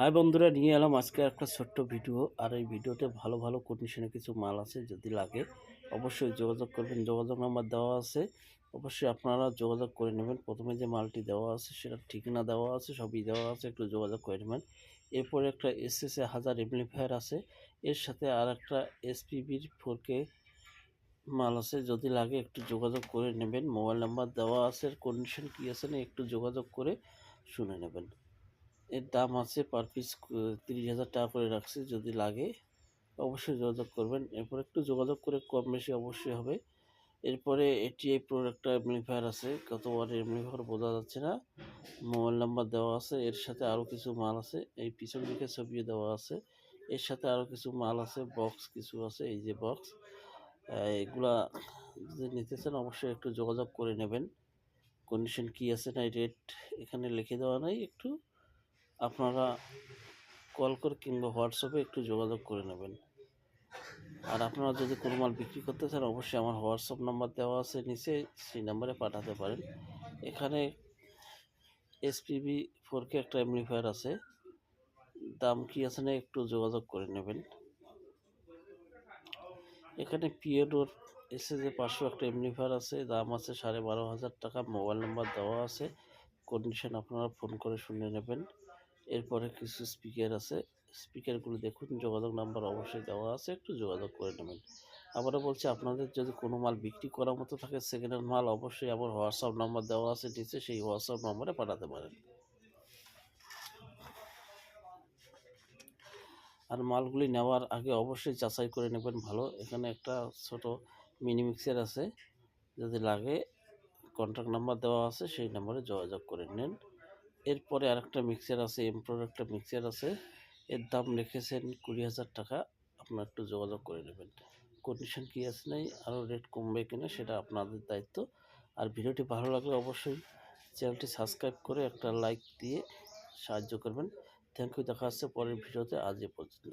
High বন্ধুরা, নিয়ে এলাম আজকে একটা ছোট্ট ভিডিও। আর এই ভিডিওতে ভালো ভালো কন্ডিশনে কিছু মাল আছে যদি লাগে, অবশ্যই যোগাযোগ করবেন। যোগাযোগ নাম্বার দেওয়া আছে, অবশ্যই আপনারা যোগাযোগ করে নেবেন। প্রথমে যে মালটি দেওয়া আছে সেটা ঠিকানা দেওয়া আছে, সবই দেওয়া আছে, একটু যোগাযোগ করে নেবেন। এরপরে একটা এস এস এ হাজার এমপ্লিফায়ার আছে, এর সাথে আর একটা এসপিবির ফোর কে মাল আছে, যদি লাগে একটু যোগাযোগ করে নেবেন। মোবাইল নাম্বার দেওয়া আছে কন্ডিশন কী আছে না, একটু যোগাযোগ করে শুনে নেবেন। এর দাম আছে পার পিস তিরিশ হাজার টাকা করে রাখছি, যদি লাগে অবশ্যই যোগাযোগ করবেন। এরপর একটু যোগাযোগ করে কম বেশি অবশ্যই হবে। এরপরে এটি এই প্রোডাক্টটা এমপ্লিফায়ার আছে কতবার এমপ্লিফায়ার বোঝা যাচ্ছে না। মোবাইল নাম্বার দেওয়া আছে, এর সাথে আরও কিছু মাল আছে, এই পিছন দিকে ছবিও দেওয়া আছে। এর সাথে আরও কিছু মাল আছে বক্স কিছু আছে, এই যে বক্স এগুলা যদি নিতে চান অবশ্যই একটু যোগাযোগ করে নেবেন। কন্ডিশন কি আছে না রেট এখানে লিখে দেওয়া নাই একটু। আপনারা কল করে কিংবা হোয়াটসঅ্যাপে একটু যোগাযোগ করে নেবেন। আর আপনারা যদি কোনো মাল বিক্রি করতে চান, অবশ্যই আমার হোয়াটসঅ্যাপ নাম্বার দেওয়া আছে নিচে, সেই নাম্বারে পাঠাতে পারেন। এখানে এসপিবি ফোর কে একটা এমপ্লিফায়ার আছে। দাম কি আছে না একটু যোগাযোগ করে নেবেন। এখানে পিএডোর এসে যে পাঁচশো একটা এমপ্লিফায়ার আছে। দাম আছে সাড়ে বারো হাজার টাকা। মোবাইল নাম্বার দেওয়া আছে। কন্ডিশন আপনারা ফোন করে শুনে নেবেন। এরপরে কিছু স্পিকার আছে। স্পিকারগুলো দেখুন, যোগাযোগ নাম্বার অবশ্যই দেওয়া আছে, একটু যোগাযোগ করে নেবেন। আবারও বলছি, আপনাদের যদি কোনো মাল বিক্রি করার মতো থাকে সেকেন্ড হ্যান্ড মাল অবশ্যই আমার হোয়াটসঅ্যাপ নাম্বার দেওয়া আছে নিচে, সেই হোয়াটসঅ্যাপ নম্বরে পাঠাতে পারেন। আর মালগুলি নেওয়ার আগে অবশ্যই যাচাই করে নেবেন ভালো। এখানে একটা ছোট মিনি মিক্সার আছে, যদি লাগে কন্ট্যাক্ট নাম্বার দেওয়া আছে, সেই নাম্বারে যোগাযোগ করে নেন। এরপরে আরেকটা মিক্সার আছে এমপ্রোর একটা মিক্সার আছে। এর দাম রেখেছেন কুড়ি হাজার টাকা। আপনার একটু যোগাযোগ করে নেবেন। কন্ডিশন কী আছে নাই, আরও রেট কমবে কিনা সেটা আপনাদের দায়িত্ব। আর ভিডিওটি ভালো লাগলে অবশ্যই চ্যানেলটি সাবস্ক্রাইব করে একটা লাইক দিয়ে সাহায্য করবেন। থ্যাংক ইউ দেখা হচ্ছে পরের ভিডিওতে, আজ এ পর্যন্ত।